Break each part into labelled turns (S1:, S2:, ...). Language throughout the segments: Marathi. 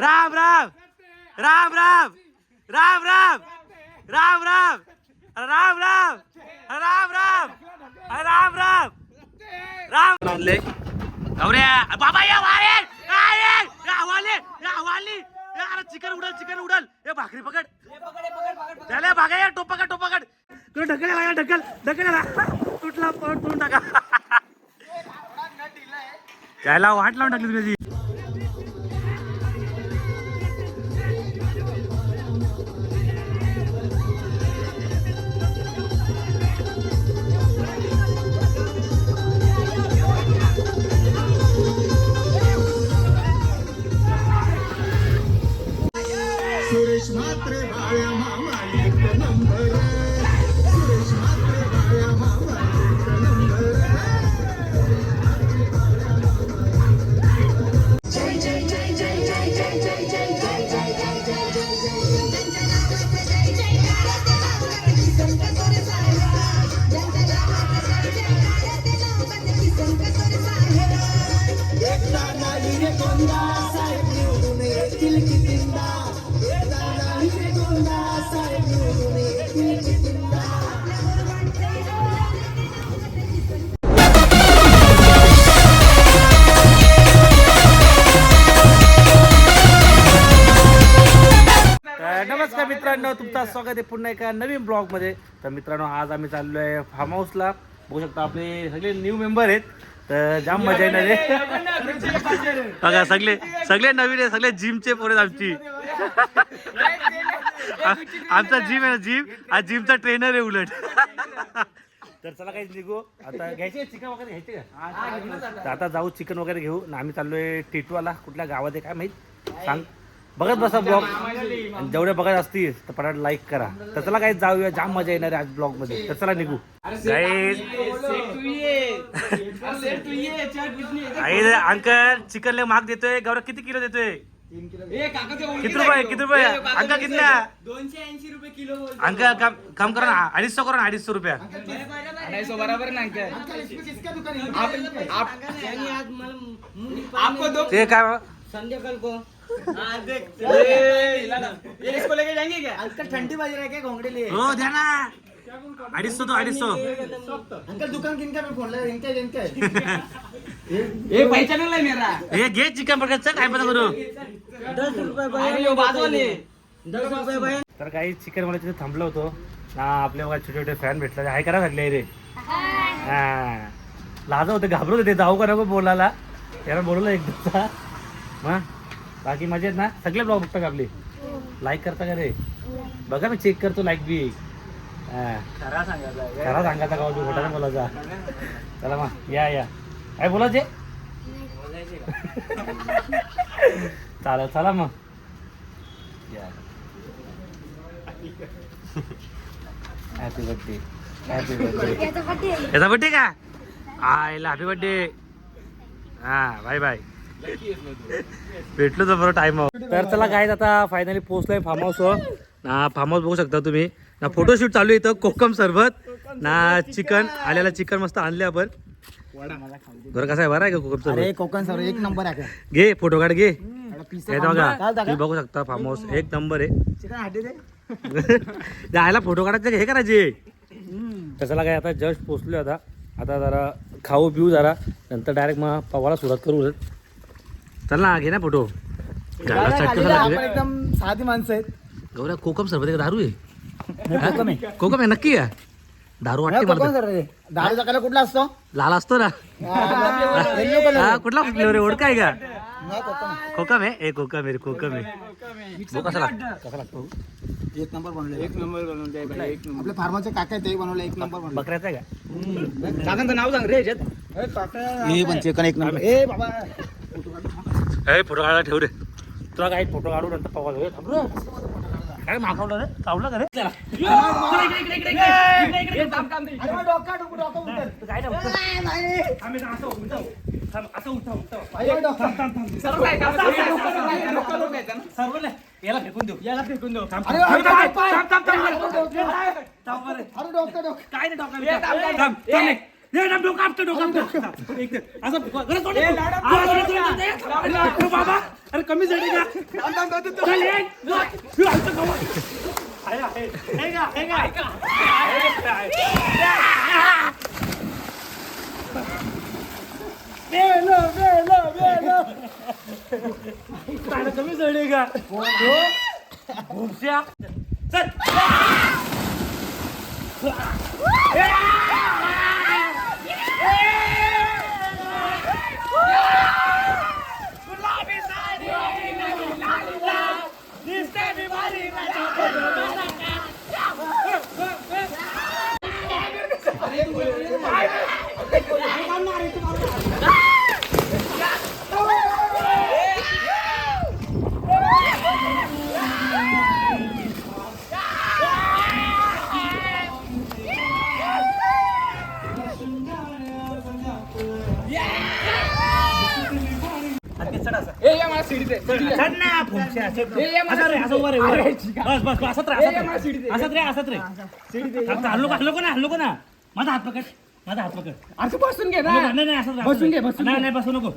S1: राम राम! राम राम! राम राम! राम राम! राम राम! राम राम! राम राम! राम! म्हणले गौऱ्या बाबा या बाहेर बाहेर! या हवाली राम अरे चिकन उडल चिकन उडल! ए भाकरी पकड. त्याला भागा या टोप पकड तू ढकल या ढकल ढकल तुटला तोंड टाका. त्याला वाट लावून टाकली तुम्ही नमस्कार मित्रांनो तुमचं स्वागत आहे पुन्हा एका नवीन ब्लॉगमध्ये तर मित्रांनो आज आम्ही चाललो आहे फार्म हाऊसला बघू शकता आपले सगळे न्यू मेंबर आहेत. तर जाम मजा येणार आहे. बघा सगळे सगळे नवीन आहे सगळे जिमचे पोरे आमची. आमचा जिम आहे ना जिम हा जिमचा ट्रेनर आहे उलट. तर चला काही निघू. आता घ्यायचे चिकन वगैरे? घ्यायचे का? आता जाऊ चिकन वगैरे घेऊ. आणि आम्ही चाललोय टिटवाला. कुठल्या गावात आहे काय माहीत? सांग. बघत बसा ब्लॉग जेवढे बघत असतील तर पटाट लाईक करा. तर चला काही जाऊया. जाम मजा येणार आहे आज ब्लॉगमध्ये. तर चला निघू. आई अंकल चिकन लय महाग देतोय. गौरव किती किलो देतोय? किती रुपये किती रुपये? अंकल कितल्या?
S2: दोनशे ऐंशी रुपये किलो
S1: अंकल काम काम करा ना. अडीचशे करा ना अडीचशे रुपया.
S2: अढाईसो बराबर ना अंकल आप आपको दो
S1: ते काय
S2: कल को इसको लेके जाएंगे क्या? अंकल ठंडी बज रहा है क्या घोंगड़े लिए।
S1: हो द्या ना. अडीचशे तो अडीचशे
S3: अंकल दुकान किनका मी फोन लगा इनका इनका
S2: ये पहचान मेरा।
S1: हे घे चिकन काय पता करू?
S2: दस रुपये दस
S1: तर काही चिकन मला तिथे थांबलो होतो. ना आपल्या बघा छोटे छोटे फॅन भेटले. हाय करा लागले रे हा. लाज होते घाबरत होते. जाऊ का नको बोलायला. याला बोलवलं एकदा. मग बाकी मजेत ना? सगळे ब्लॉग बघता का आपले? लाईक करता का रे? बघा मी चेक करतो लाईक बी. हा.
S2: खरा सांगायचा
S1: खरा सांगायचा का खोटा नाही बोलायचा. चला मग या या. काय बोलायचे? चालेल चला मग. हॅपी बर्थडे हॅपी बर्थडे याचा बर्थडे का? आयला हॅपी बर्थडे हा बाय बाय भेटलो तर बरं टाइम तर चला काय आता फायनली पोहोचलोय फार्म हाऊस ना फार्म हाऊस बघू शकता तुम्ही. ना फोटोशूट चालू आहे इथं कोकम सरबत ना चिकन आलेला चिकन मस्त आणले आपण. बरं कसं आहे? बरं आहे का कोकम सरबत?
S3: कोकण सर एक नंबर आहे
S1: घे फोटो काढ घे. हे बघा तुम्ही बघू शकता फार्म हाऊस एक नंबर आहे. जायला फोटो काढायचे हे करायचे. तर चला काय आता जस्ट पोचलो आता. आता जरा खाऊ पिऊ जरा. नंतर डायरेक्ट मग पवाला सुरुवात करू. चल ना घे ना फोटो. चटकन
S3: आपण. एकदम साधी माणसं आहेत.
S1: गौऱ्या कोकम सरबत आहे का? दारू आहे?
S3: कोकम आहे.
S1: कोकम आहे? नक्की आहे? दारू वाटते
S3: कोकम
S1: मला
S3: सर रे दारूचा कलर कुठला असतो?
S1: लाल असतो ना.
S3: येल्लो कलर
S1: हा कुठला फ्लेवर आहे? ओळख आहे का?
S3: कोकम आहे.
S1: कोकम आहे? ए कोकम आहे रे कोकम आहे. कसा लागतो. कसा लागतो?
S3: एक नंबर बनवले
S2: एक नंबर बनवून द्या भाई, एक नंबर.
S3: आपले फार्माचे काका आहे ते बनवले एक नंबर बनवले
S1: बकऱ्याचा आहे का?
S2: काकांचं नाव सांग रे याच्यात.
S3: हे पण चिकन एक नंबर. ए बाबा.
S1: हे फोटो काढायला ठेव रे तुला काही फोटो काढू नंतर पवार थांबलो काय मागवलं रे चावलं का रे याला फेकून काय नाही डॉक्टर हे ना डोकं आपटं, डोकं आपटं. एक ते, असं. आ. अरे बाबा अरे कमी झाली का चल, ये. आमचं गवत. आहे, आहे. का, का? बेलो, बेलो, बेलो. काय कमी झाली का चल हल्लो हल्लो का ना हल्लो का ना. माझा हात पकड माझा हात पकड.
S2: असं बसून घे
S1: नाही नाही, नाही असं
S2: बसून घे, बसून
S1: नाही नाही बसू नको.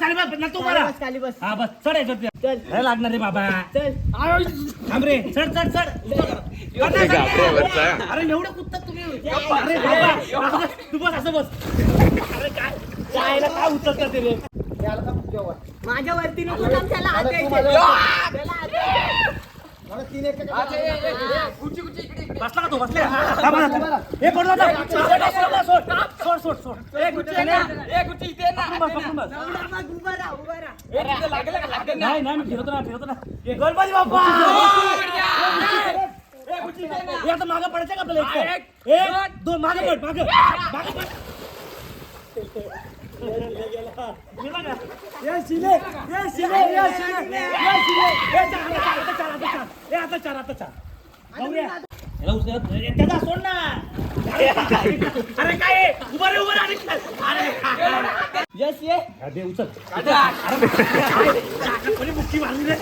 S1: खाली बस, ना तू
S2: खाली बस.
S1: हा बस. चढ
S2: चल.
S1: लागणार रे बाबा.
S2: चल.
S1: थांब रे. चढ चढ चढ. अरे एवढं कुत्तात तुम्ही अरे बाबा. तू बस असं बस. अरे काय? जायला काय उचलतात ते रे?
S2: माझ्या वरती नको थांब, त्याला हात द्यायचे. त्याला हात द्यायचे.
S1: बसला का तो? बसले. हा, बस. पडलं होतं. सोड, सोड, सोड, सोड, सोड. पकडून बस, पकडून बस.
S2: मग उभा राहा, उभा राहा.
S1: नाही नाही मी फिरवतो ना फिरवतो ना. हे गणपती बाप्पा! हे आता मागं पडायचं का आपल्याला एक, एक दोन. मागं पड मागं. मागं पड. गेला का? त्याचा सोड ना. अरे काय आहे? रे, रे. अरे,
S2: यस ये
S1: उचल अरे मुक्की मारली रे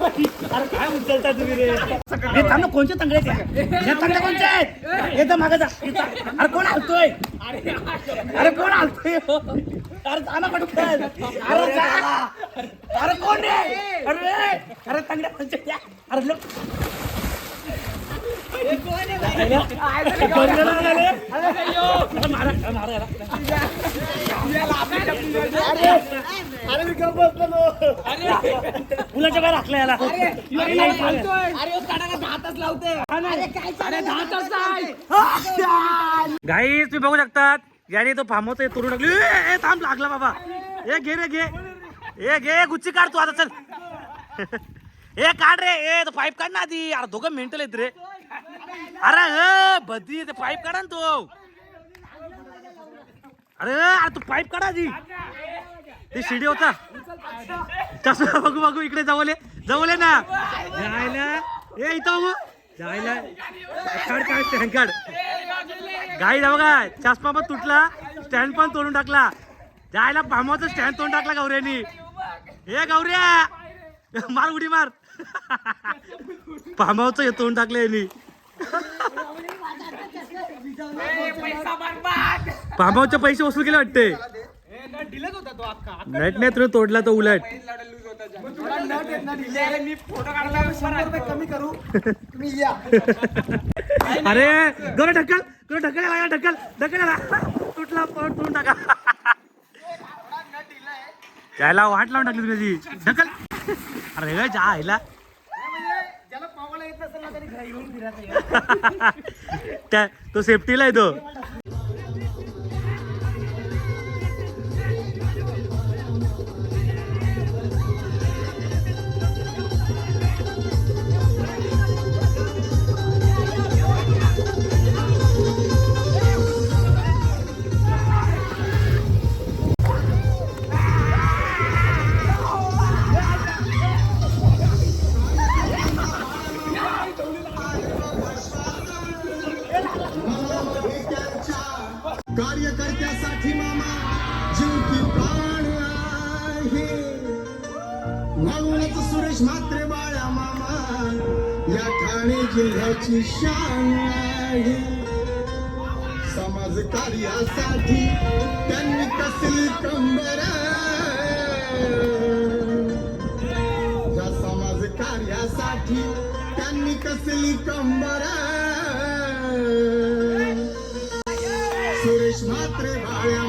S1: अरे काय उचलता तुम्ही रे हे थांब ना, कोणच्या तंगड्या हे तंगड्या कोणच्या आहेत? हे तर जा. अरे कोण हलतोय अरे कोण हलतोय अरे जा ना पटकन. अरे जा. अरे कोण रे अरे अरे तंगड्या कोणच्या त्या? अरे लोक मुलाच्या बाहेर राखला याला गाईस तुम्ही बघू शकतात. याने तो फार्मच तोडून टाकली ए, थांब लागला बाबा. ए घे रे घे. ए घे गुच्ची काढ तू आता चल. ए काढ रे. ए तो पाईप काढ ना आधी. अरे दोघं मेंटल येत रे. अरे ए ते पाईप काढा ना तो. अरे अरे तू पाईप काढा जी ते शिडी होता. कस बघू बघू इकडे जवळ जवळ ना. जायला. ए इथं बघू. जायला. काढ काढ स्टँड काढ. गाई बघा चष्मा पण तुटला स्टँड पण तोडून टाकला. जायला पामाचं स्टँड तोडून टाकला गौऱ्यानी. हे गौऱ्या. मार उडी मार. पामावचं हे तोडून टाकलं यांनी. पामावचे पैसे वसूल केले वाटते. नट नाही तुला तोडला तो उलट. अरे गोरे ढकल गोरे ढकल याला ढकल ढकल याला. तुटला पण तुटून टाका. त्याला वाट लावून टाकली तुझी ढकल. अरे
S2: जायला पावाला येत नसेल ना तरी घरी घेऊन फिरायचं
S1: त्या तो सेफ्टीला आहे तो.
S3: या शान आहे. समाज
S4: कार्यासाठी त्यांनी कसली कंबर या समाज कार्यासाठी त्यांनी कसली कंबर सुरेश मात्र बाळ्या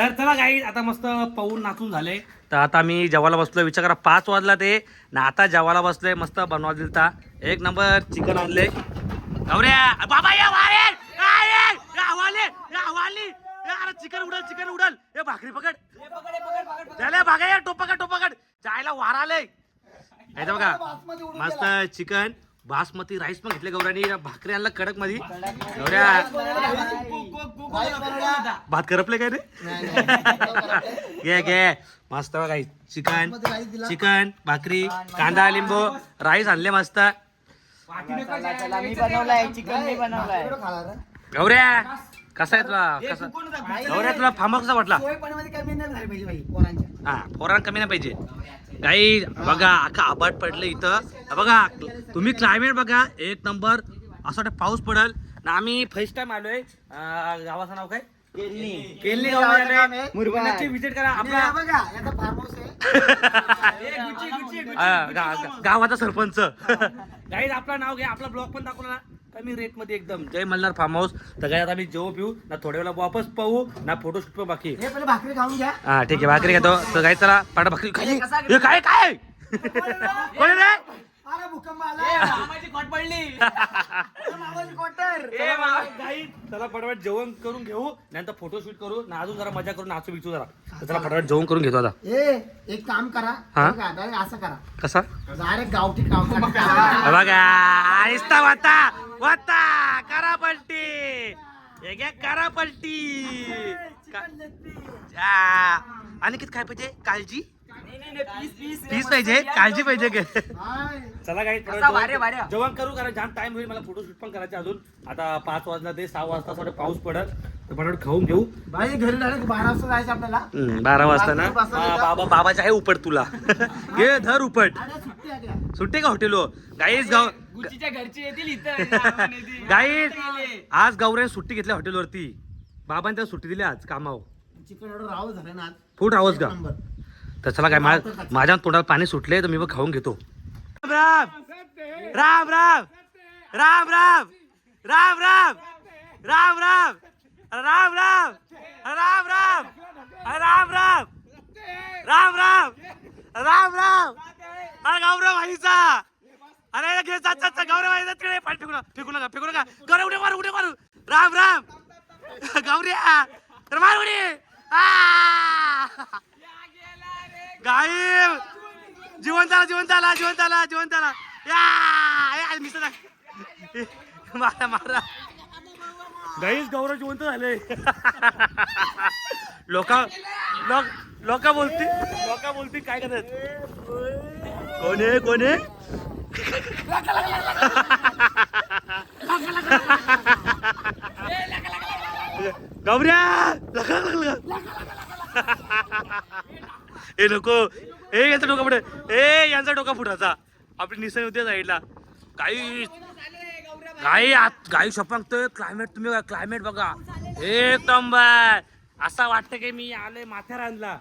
S1: तर चला काही आता मस्त पाऊन नाचून झाले. तर आता मी जेवायला बसलोय. विचार करा पाच वाजला ते. ना आता जेवायला बसलोय मस्त बनवा दिलता. एक नंबर चिकन आणले. गौऱ्या बाबा या वारे चिकन उडल चिकन उडल. हे भाकरी पकड. त्याला भागा या टोपाकड टोपाकड. जायला वार आले बघा मस्त चिकन बासमती राईस पण घेतले गौऱ्यानी. भाकरी आणलं कडकमध्ये गौऱ्या. भात करपले काय रे? घे घे. मस्त बघा चिकन चिकन भाकरी कांदा लिंबू राईस आणले मस्त.
S2: चला, चला, मी बनवलाय चिकन मी बनवलाय.
S1: गौऱ्या कसा आहे तुला? कसा? गौऱ्या तुला फार्म कसा वाटला?
S2: सोयपणामध्ये कमी नाही झाली पाहिजे भाई पोरांच्या.
S1: हा पोरांना कमी नाही पाहिजे. काही बघा अख्खा आबाट पडलं इथं. बघा तुम्ही क्लायमेट बघा एक नंबर. असं वाटतं पाऊस पडल. आम्ही फर्स्ट टाइम आलोय. अं, गावाचं नाव काय? केलनी गावाला आलोय.
S2: मुरबाड.
S1: नक्की विजिट करा.
S2: आपला
S1: आपला
S2: बघा याचा फार्म हाऊस आहे
S1: हा, गा- गा- गावाचा सरपंच. गाईज आपलं नाव घ्या. आपला ब्लॉग पण दाखवला ना. कमी रेटमध्ये एकदम. जय मल्हार फार्म हाऊस तर आता आम्ही जेव पिऊ. ना थोड्या वेळा वापस पाहू. ना फोटोशूट पण बाकी.
S2: हे पहिले भाकरी खाऊन घ्या.
S1: हा ठीक आहे. भाकरी घेतो. तर काय चला. पाटा भाकरी खाली. हे काय काय? कोण आहे रे?
S2: अरे भूकंप आला. मामाची कॉट पडली. मामाची कॉटर
S1: गाई चला फटाफट जेवण करून घेऊ नंतर फोटोशूट करू ना अजून जरा मजा करून नाचू बिचू जरा. तर चला फटाफट जेवण करून घेतो आता.
S2: ए एक काम करा.
S1: हा?
S2: बघा, direct असं करा.
S1: कसा?
S2: डायरेक्ट गावठी काम
S1: बघा. आहिस्ता वाता वाता करा पलटी हे घ्या करा पलटी का- आणि किती काय पाहिजे काळजी पीस पाहिजे काळजी पाहिजे का चला काही जेवण करू कारण जाम टाइम होईल मला फोटोशूट पण करायचे अजून. आता पाच वाजला ते सहा वाजता थोडं पाऊस पडत तर खाऊन घेऊ.
S2: भाई घरी डायरेक्ट बारा वाजता जायचं आपल्याला.
S1: बारा वाजता ना? हा, बाबा बाबाचे आहे उपट तुला. घे धर उपट.
S2: सुट्टी आहे का?
S1: सुट्टे का हॉटेल गाईज गाव
S2: घरची येतील इथं.
S1: गाईज आज गौरे सुट्टी घेतल्या हॉटेलवरती बाबांनी त्याला सुट्टी दिली आज कामावर.
S2: चिकन एवढं राव झालं ना
S1: आवाज
S2: एक
S1: का?
S2: नंबर.
S1: तर चला काय मा- माझ्या तोंडाला पाणी सुटले तर मी मग खाऊन घेतो राम राम राम राम राम राम राम राम राम राम राम राम राम राम राम राम राम राम राम अरे गौरव भाईचा अरे घे गौरव भाईचा तिकडे पाणी फेकू नका फेकू नका फेकू नका गौरव उडे मारू उडे मारू राम राम गौऱ्या तर मार उडी आ! गाईब जिवंत आला जिवंत आला जिवंत आला जिवंत आला. या आहे. मारा मारा. गाईस गौरव जिवंत झाले. लोक लोक लोक बोलतील लोक बोलतील काय करत कोण आहे कोण आहे? गौऱ्या. हे नको. ए यांचा डोका पुढे. ए यांचा डोका फुटाचा आपली निसर्ग होते साईडला. काही काही काही शपंगतोय. क्लायमेट तुम्ही बघा क्लायमेट बघा. एकदम बाय. असा वाटतं की मी आले माथ्यावर आणला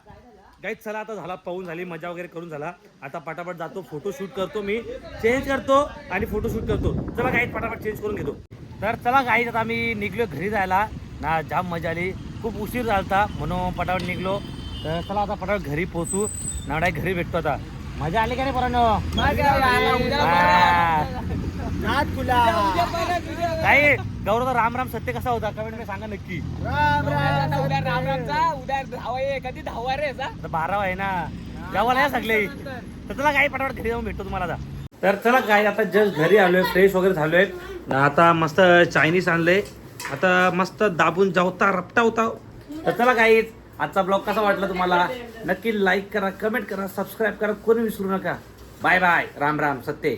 S1: गाईच चला आता झाला पाहून झाली मजा वगैरे करून झाला. आता पटापट जातो फोटो शूट करतो मी. चेंज करतो आणि फोटो शूट करतो. चला गाईत पटापट चेंज करून घेतो. तर चला गाईत आता आम्ही निघलो घरी जायला. ना जाम मजा आली. खूप उशीर झाला म्हणून पटापट निघलो. तर चला आता पटापट घरी पोहोचू. नावडा घरी भेटतो आता. मजा आली का रे पोरांनो? हा. काय गौरव राम राम सत्य कसा होता? कमेंटमध्ये सांगा नक्की.
S2: कधी धावा रे
S1: आता बारा आहे ना. गावाला या सगळे. तर चला काही पटापट घरी जाऊन भेटतो तुम्हाला आता. तर चला काय आता जस्ट घरी आलोय फ्रेश वगैरे झालोय. आता मस्त चायनीज आणलंय. आता मस्त दाबून जावता रपटा होता. तर चला काही आजचा ब्लॉग कसा वाटला तुम्हाला? नक्की लाईक करा कमेंट करा सबस्क्राईब करा कोणी विसरू नका. Bye bye Ram Ram. सत्य.